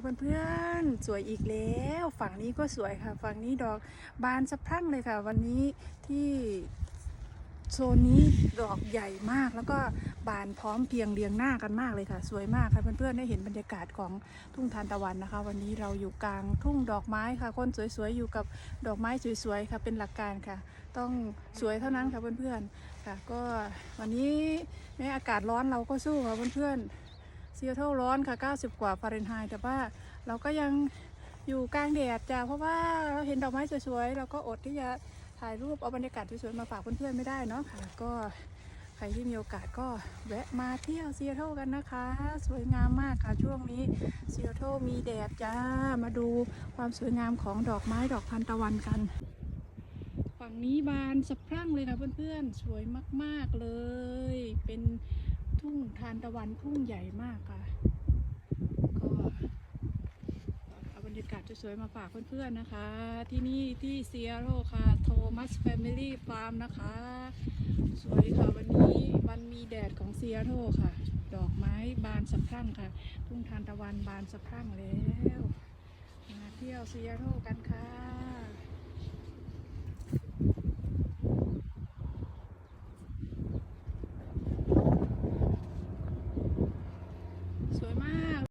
เพื่อนๆสวยอีกแล้ว ฝั่งนี้ก็สวยค่ะ ฝั่งนี้ดอกบานสะพรั่งเลยค่ะ วันนี้ที่โซนนี้ดอกใหญ่มากแล้วก็บานพร้อมเพียงเรียงหน้ากันมากเลยค่ะ สวยมากค่ะเพื่อนๆได้เห็นบรรยากาศของทุ่งทานตะวันนะคะ วันนี้เราอยู่กลางทุ่งดอกไม้ค่ะ คนสวยๆอยู่กับดอกไม้สวยๆค่ะเป็นหลักการค่ะ ต้องสวยเท่านั้นค่ะเพื่อนๆค่ะ ก็วันนี้แม้อากาศร้อนเราก็สู้ค่ะเพื่อนๆ ซีแอตเทิลร้อนค่ะ 90 กว่าฟาเรนไฮต์แต่ว่าเราก็ยังอยู่กลางแดดจ้ะเพราะว่าเราเห็นดอกไม้สวยๆเราก็อดที่จะถ่ายรูปเอาบรรยากาศสวยๆมาฝากเพื่อนๆไม่ได้เนาะค่ะก็ใครที่มีโอกาสก็แวะมาเที่ยวซีแอตเทิลกันนะคะ สวยงามมากค่ะช่วงนี้ซีแอตเทิลมีแดดจ้ามาดูความสวยงามของดอกไม้ดอกทานตะวันกันฝั่งนี้บานสะพรั่งเลยค่ะเพื่อนๆ สวยมากๆเลย เป็น ทุ่งทานตะวันทุ่งใหญ่มากค่ะ ก็เอาบรรยากาศสวยๆมาฝากเพื่อนๆนะคะ ที่นี่ที่เซียโรค่ะโทมัสแฟมิลี่ฟาร์มนะคะ สวยค่ะวันนี้วันมีแดดของเซียโรค่ะ ดอกไม้บานสะพรั่งค่ะ ทุ่งทานตะวันบานสะพรั่งแล้ว มาเที่ยวเซียโรกันค่ะ